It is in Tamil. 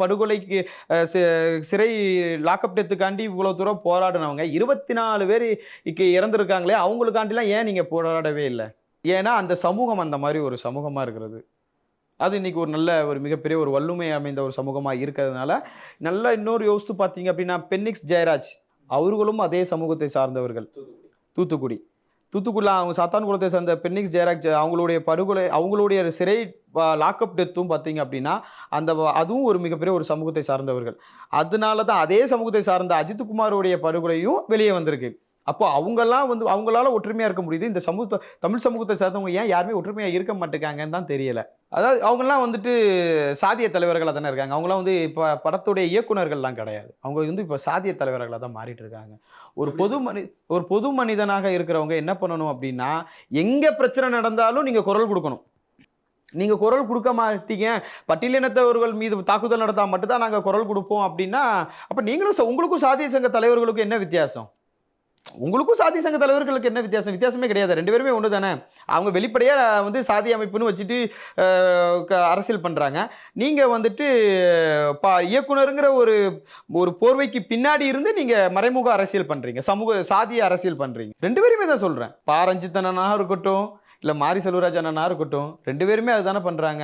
படுகொலைக்கு சிறை லாக்அப் டெத்துக்காண்டி இவ்வளவு தூரம் போராடினவங்க இருபத்தி நாலு பேர் இக்கு இறந்துருக்காங்களே அவங்களுக்காண்டிலாம் ஏன் நீங்க போராடவே இல்லை? ஏன்னா அந்த சமூகம் அந்த மாதிரி ஒரு சமூகமா இருக்கிறது. அது இன்னைக்கு ஒரு நல்ல ஒரு மிகப்பெரிய ஒரு வல்லுமை அமைந்த ஒரு சமூகமாக இருக்கிறதுனால நல்லா இன்னொரு யோசித்து பார்த்தீங்க அப்படின்னா பென்னிக்ஸ் ஜெயராஜ் அவர்களும் அதே சமூகத்தை சார்ந்தவர்கள். தூத்துக்குடி. தூத்துக்குடியில் அவங்க சாத்தான்குளத்தை சேர்ந்த பென்னிக்ஸ் ஜெயராஜ் அவங்களுடைய படுகொலை அவங்களுடைய சிறை லாக்அப் டெத்தும் பார்த்தீங்க அப்படின்னா அந்த அதுவும் ஒரு மிகப்பெரிய ஒரு சமூகத்தை சார்ந்தவர்கள். அதனால தான் அதே சமூகத்தை சார்ந்த அஜித்குமாரோடைய படுகொலையும் வெளியே வந்திருக்கு. அப்போ அவங்கெல்லாம் வந்து அவங்களால ஒற்றுமையா இருக்க முடியுது. இந்த சமூகத்தை தமிழ் சமூகத்தை சார்ந்தவங்க ஏன் யாருமே ஒற்றுமையா இருக்க மாட்டேங்காங்கன்னு தான் தெரியல. அதாவது அவங்கெல்லாம் வந்துட்டு சாதிய தலைவர்களாக தானே இருக்காங்க. அவங்களாம் வந்து இப்போ படத்துடைய இயக்குனர்கள்லாம் கிடையாது. அவங்க வந்து இப்போ சாதிய தலைவர்களாக தான் மாறிட்டு இருக்காங்க. ஒரு பொது மனி ஒரு பொது மனிதனாக இருக்கிறவங்க என்ன பண்ணணும் அப்படின்னா எங்க பிரச்சனை நடந்தாலும் நீங்க குரல் கொடுக்கணும். நீங்க குரல் கொடுக்க மாட்டீங்க. பட்டியலினத்தவர்கள் மீது தாக்குதல் நடத்தா மட்டும்தான் நாங்க குரல் கொடுப்போம் அப்படின்னா அப்ப நீங்களும் உங்களுக்கும் சாதிய சங்க தலைவர்களுக்கும் என்ன வித்தியாசம்? உங்களுக்கும் சாதி சங்க தலைவர்களுக்கு என்ன வித்தியாசம்? வித்தியாசமே கிடையாது. ரெண்டு பேருமே ஒன்று தானே. அவங்க வெளிப்படையாக வந்து சாதி அமைப்புன்னு வச்சுட்டு க- அரசியல் பண்ணுறாங்க நீங்கள் வந்துட்டு பா இயக்குனருங்கிற ஒரு ஒரு போர்வைக்கு பின்னாடி இருந்து நீங்கள் மறைமுக அரசியல் பண்ணுறீங்க சமூக சாதிய அரசியல் பண்ணுறீங்க ரெண்டு பேருமே தான் சொல்கிறேன் பாரஞ்சித் அண்ணனாக இருக்கட்டும் இல்லை மாரி செல்வராஜ் அண்ணனாக இருக்கட்டும் ரெண்டு பேருமே அதுதானே பண்ணுறாங்க